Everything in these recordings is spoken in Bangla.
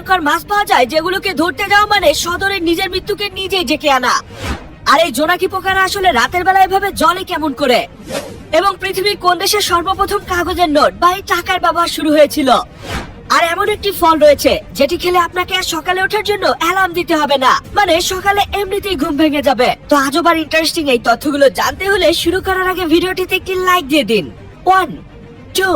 ভয়ঙ্কর মাছ পাওয়া যায় যেগুলোকে ধরতে যাওয়া মানে সদরে নিজের মৃত্যুকে নিজেই ডেকে আনা। আর এই জোনাকি পোকারা আসলে রাতের বেলা এভাবে জলে কেমন করে? এবং পৃথিবীর কোন দেশে সর্বপ্রথম কাগজের নোট বা এই টাকার ব্যবহার শুরু হয়েছিল? আর এমন একটি ফল রয়েছে, যেটি খেলে আপনাকে আর সকালে ওঠার জন্য অ্যালার্ম দিতে হবে না। মানে সকালে এমনিতেই ঘুম ভেঙে যাবে। তো আজব আর ইন্টারেস্টিং এই তথ্যগুলো জানতে হলে শুরু করার আগে ভিডিওটিতে একটি লাইক দিয়ে দিন। ওয়ান টু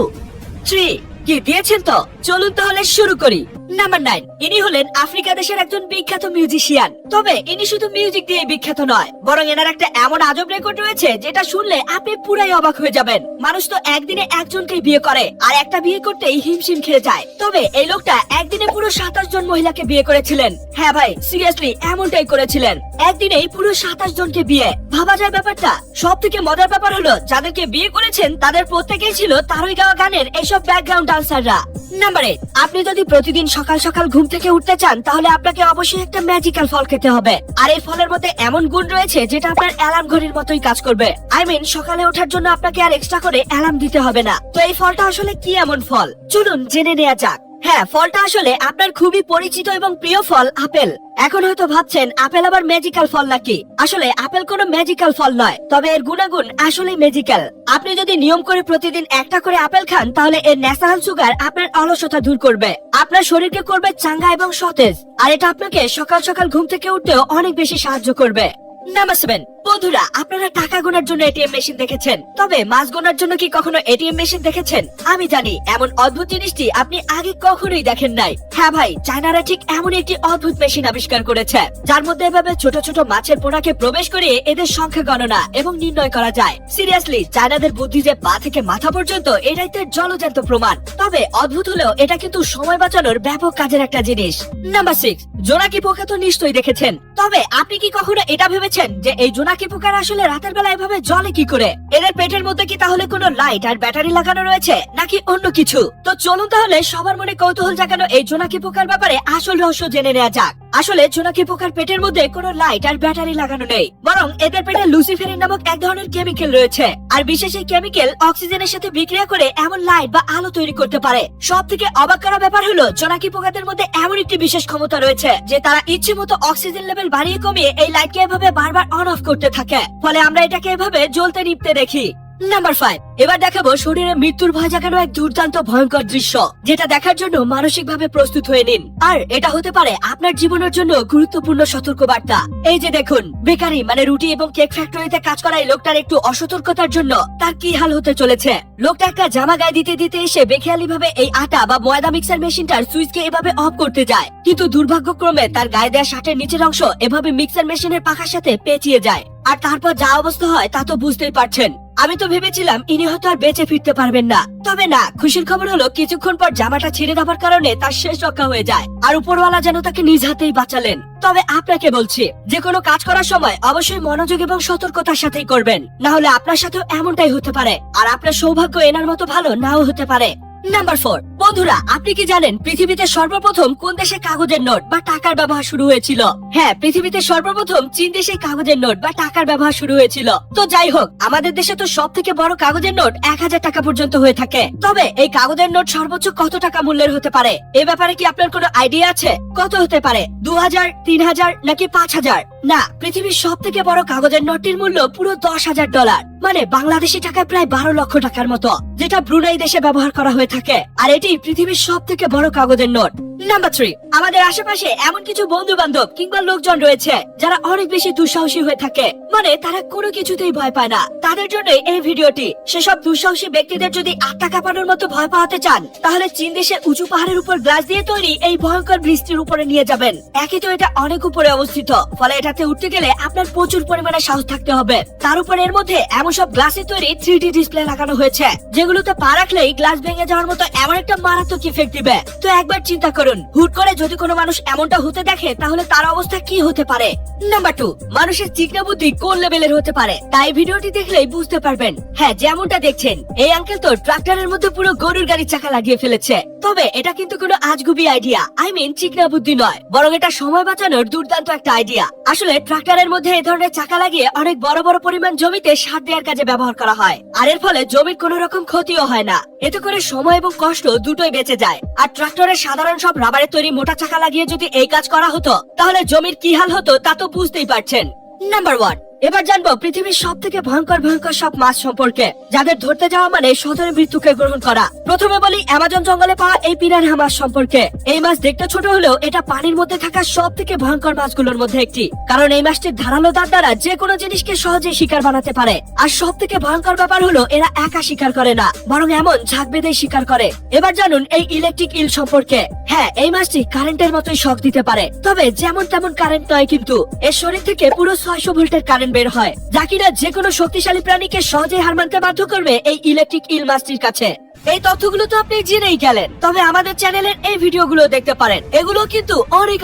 থ্রি কি দিয়েছেন তো? চলুন তাহলে শুরু করি। নাম্বার নাইন ইনি হলেন আফ্রিকা দেশের একজন বিখ্যাত মিউজিশিয়ান তবে ইনি শুধু মিউজিক দিয়ে বিখ্যাত নয়, বরং এনার একটা এমন আজব রেকর্ড রয়েছে যেটা শুনলে আপনি পুরাই অবাক হয়ে যাবেন। মানুষ তো একদিনে একজনকেই বিয়ে করে, আর একটা বিয়ে করতেই হিমশিম খেয়ে যায়। তবে এই লোকটা একদিনে পুরো সাতাশ জন মহিলাকে বিয়ে করেছিলেন। হ্যাঁ ভাই সিরিয়াসলি এমনটাই করেছিলেন। একদিনেই পুরো সাতাশ জনকে বিয়ে। ভাবা যায় ব্যাপারটা? সব থেকে মজার ব্যাপার হলো, যাদেরকে বিয়ে করেছেন, তাদের প্রত্যেকেই ছিল তারই গাওয়া গানের এইসব ব্যাকগ্রাউন্ড ডান্সাররা নাম্বার এইট আপনি যদি প্রতিদিন সকাল সকাল ঘুম থেকে উঠতে চান, তাহলে আপনাকে অবশ্যই একটা ম্যাজিক্যাল ফল খেতে হবে। আর এই ফলের মধ্যে এমন গুণ রয়েছে, যেটা আপনার অ্যালার্ম ঘড়ির মতোই কাজ করবে। আই মিন সকালে ওঠার জন্য আপনাকে আর এক্সট্রা করে অ্যালার্ম দিতে হবে না। তো এই ফলটা আসলে কি এমন ফল? চলুন জেনে নেওয়া যাক। হ্যাঁ ফলটা আসলে আপনার খুবই পরিচিত এবং প্রিয় ফল, আপেল। এখন হয়তো ভাবছেন, আপেল আবার ম্যাজিক্যাল ফল নাকি? আসলে আপেল কোনো ম্যাজিক্যাল ফল নয়, তবে এর গুণাগুণ আসলে ম্যাজিক্যাল আপনি যদি নিয়ম করে প্রতিদিন একটা করে আপেল খান, তাহলে এর ন্যাচারাল সুগার আপনার অলসতা দূর করবে। আপনার শরীরকে করবে চাঙ্গা এবং সতেজ, আর এটা আপনাকে সকাল সকাল ঘুম থেকে উঠতেও অনেক বেশি সাহায্য করবে। নাম্বার সেভেন বন্ধুরা, আপনারা টাকা গোনার জন্য এটিএম মেশিন দেখেছেন। তবে মাছ গোনার জন্য কি কখনো এটিএম মেশিন দেখেছেন? আমি জানি, এমন অদ্ভুত জিনিসটি আপনি আগে কখনোই দেখেন নাই। হ্যাঁ ভাই, চায়নারা ঠিক এমন একটি অদ্ভুত মেশিন আবিষ্কার করেছে, যার মধ্যে এভাবে ছোট ছোট মাছের প্রবেশ এদের সংখ্যা গণনা এবং নির্ণয় করা যায়। সিরিয়াসলি, চায়নাদের বুদ্ধি যে পা থেকে মাথা পর্যন্ত, এটাই তার জলজান্ত প্রমাণ। তবে অদ্ভুত হলেও এটা কিন্তু সময় বাঁচানোর ব্যাপক কাজের একটা জিনিস। নাম্বার সিক্স জোনাকি পোকা তো নিশ্চয়ই দেখেছেন? তবে আপনি কি কখনো এটা ভেবেছেন? যে এই জোনাকি পোকার আসলে রাতের বেলা এভাবে জলে কি করে? এদের পেটের মধ্যে কি তাহলে কোনো লাইট আর ব্যাটারি লাগানো রয়েছে, নাকি অন্য কিছু? তো চলুন তাহলে সবার মনে কৌতূহল জাগানো এই জোনাকি পোকার ব্যাপারে আসল রহস্য জেনে নেওয়া যাক। আসলে জোনাকি পোকার পেটের মধ্যে কোনো লাইট আর ব্যাটারি লাগানো নেই, বরং এদের পেটে লুসিফেরিন নামক এক ধরনের কেমিক্যাল রয়েছে। আর বিশেষ এই কেমিক্যাল অক্সিজেনের সাথে বিক্রিয়া করে এমন লাইট বা আলো তৈরি করতে পারে। সব থেকে অবাক করা ব্যাপার হলো, জোনাকি পোকাদের মধ্যে এমন একটি বিশেষ ক্ষমতা রয়েছে যে তারা ইচ্ছে মতো অক্সিজেন লেভেল বাড়িয়ে কমিয়ে এই লাইটকে এভাবে বারবার অন অফ করতে থাকে। ফলে আমরা এটাকে এভাবে জ্বলতে নিপতে দেখি। নাম্বার ফাইভ এবার দেখাবো শরীরে মৃত্যুর ভয় জাগানো এক দুর্দান্ত ভয়ঙ্কর দৃশ্য, যেটা দেখার জন্য মানসিক ভাবে প্রস্তুত হয়ে নিন। আর এটা হতে পারে আপনার জীবনের জন্য গুরুত্বপূর্ণ সতর্ক বার্তা এই যে দেখুন, বেকারি মানে রুটি এবং কেক ফ্যাক্টরিতে কাজ করা এই লোকটার একটু অসতর্কতার জন্য তার কি হাল হতে চলেছে? লোকটা একটা জামা গায়ে দিতে দিতে এসে বেখেয়ালি ভাবে এই আটা বা ময়দা মিক্সার মেশিনটার সুইচকে এভাবে অফ করতে যায়। কিন্তু দুর্ভাগ্যক্রমে তার গায়ে দেওয়া শার্টের নিচের অংশ এভাবে মিক্সার মেশিনের পাখার সাথে পেঁচিয়ে যায়। আর তারপর যা অবস্থা হয় তা তো বুঝতেই পারছেন। আমি তো ভেবেছিলাম ইনি হয়তো আর বেঁচে ফিরতে পারবেন না। তবে না, খুশির খবর হলো, কিছুক্ষণ পর জামাটা ছিঁড়ে দেওয়ার কারণে তার শেষ রক্ষা হয়ে যায়, আর উপরওয়ালা যেন তাকে নিজ হাতেই বাঁচালেন। তবে আপনাকে বলছি, যে কোনো কাজ করার সময় অবশ্যই মনোযোগ এবং সতর্কতার সাথেই করবেন। না হলে আপনার সাথেও এমনটাই হতে পারে, আর আপনার সৌভাগ্য এনার মতো ভালো নাও হতে পারে। Number four. বন্ধুরা, আপনি কি জানেন পৃথিবীতে সর্বপ্রথম কোন দেশে কাগজের নোট বা টাকার ব্যবহার শুরু হয়েছিল? হ্যাঁ পৃথিবীতে সর্বপ্রথম চীন দেশে কাগজের নোট বা টাকার ব্যবহার শুরু হয়েছিল। তো যাই হোক, আমাদের দেশে তো সব থেকে বড় কাগজের নোট এক হাজার টাকা পর্যন্ত হয়ে থাকে। তবে এই কাগজের নোট সর্বোচ্চ কত টাকা মূল্যের হতে পারে? এ ব্যাপারে কি আপনার কোনো আইডিয়া আছে? কত হতে পারে? দু হাজার, তিন হাজার নাকি পাঁচ হাজার? না, পৃথিবীর সব থেকে বড় কাগজের নোটটির মূল্য পুরো দশ হাজার ডলার। মানে বাংলাদেশি টাকায় প্রায় বারো লক্ষ টাকার মতো, যেটা ব্রুনাই দেশে ব্যবহার করা হয়ে থাকে। আর এটি পৃথিবীর সব থেকে বড় কাগজের নোট। নাম্বার থ্রি আমাদের আশেপাশে এমন কিছু বন্ধু বান্ধব কিংবা লোকজন রয়েছে যারা অনেক বেশি দুঃসাহসী হয়ে থাকে। মানে তারা কোনো কিছুতেই ভয় পায় না। তাদের জন্য এই ভিডিওটি। সেসব দুঃসাহসী ব্যক্তিদের যদি আটটা কাঁপানোর মতো ভয় পাওয়াতে চান, তাহলে চীন দেশের উঁচু পাহাড়ের উপর গ্লাস দিয়ে তৈরি এই ভয়ঙ্কর বৃষ্টির উপরে নিয়ে যাবেন। একই তো এটা অনেক উপরে অবস্থিত। ফলে এটাতে উঠতে গেলে আপনার প্রচুর পরিমাণে সাহস থাকতে হবে। তার উপর এর মধ্যে এমন সব গ্লাসে তৈরি থ্রি ডিসপ্লে লাগানো হয়েছে। যেগুলোতে পা রাখলেই গ্লাস ভেঙে যাওয়ার মতো এমন একটা মারাত্মক ইফেক্ট দিবে। তো একবার চিন্তা করুন। হুট করে যদি কোনো মানুষ এমনটা হতে দেখে, তাহলে তার অবস্থা কি হতে পারে? নাম্বার টু মানুষের চিকনা বুদ্ধি কোন লেভেলের হতে পারে? তাই ভিডিওটি দেখলেই বুঝতে পারবেন। হ্যাঁ যেমনটা দেখছেন, এই আঙ্কেল তো ট্রাক্টরের মধ্যে পুরো গরুর গাড়ির চাকা লাগিয়ে ফেলেছে। তবে এটা কিন্তু কোনো আজগুবি আইডিয়া আই মিন চিকনা বুদ্ধি নয়। বরং এটা সময় বাঁচানোর দুর্দান্ত একটা আইডিয়া আসলে ট্রাক্টরের মধ্যে এই ধরনের চাকা লাগিয়ে অনেক বড় বড় পরিমাণ জমিতে সার দেওয়ার কাজে ব্যবহার করা হয়। আর এর ফলে জমির কোনো রকম ক্ষতিও হয় না। এতে করে সময় এবং কষ্ট দুটোই বেঁচে যায়। আর ট্রাক্টরের সাধারণ সব রাবারের তৈরি মোটা চাকা লাগিয়ে যদি এই কাজ করা হতো, তাহলে জমির কি হাল হতো তা তো বুঝতেই পারছেন। নাম্বার ওয়ান এবার জানব পৃথিবীর সব থেকে ভয়ঙ্কর ভয়ঙ্কর সব মাছ সম্পর্কে। যাদের ধরতে যাওয়া মানে সদরে মৃত্যুকে গ্রহণ করা। প্রথমে বলি, অ্যামাজন জঙ্গলে পাওয়া এই পিরানহা মাছ সম্পর্কে। এই মাছ দেখতে ছোট হলেও এটা পানির মধ্যে থাকা সব থেকে ভয়ঙ্কর মাছগুলোর মধ্যে একটি। কারণ এই মাছটির ধারালো দাঁত দ্বারা যে কোনো জিনিসকে সহজে শিকার বানাতে পারে। আর সব থেকে ভয়ঙ্কর ব্যাপার হলো, এরা একা শিকার করে না, বরং এমন ঝাঁক বেঁধে শিকার করে। এবার জানুন এই ইলেকট্রিক ইল সম্পর্কে। হ্যাঁ এই মাছটি কারেন্টের মতোই শক দিতে পারে। তবে যেমন তেমন কারেন্ট নয় কিন্তু, এর শরীর থেকে পুরো ছয়শো ভোল্টের কারেন্ট বের হয়। জাকিরা যে কোনো শক্তিশালী প্রাণীকে সহজে হার মানতে বাধ্য করবে এই ইলেকট্রিক ইল মাছটির কাছে। এই তথ্যগুলো তো আপনি জেনেই গেলেন, তবে আমাদের চ্যানেলের এই ভিডিওগুলো দেখতে পারেন। এগুলো কিন্তু অনেক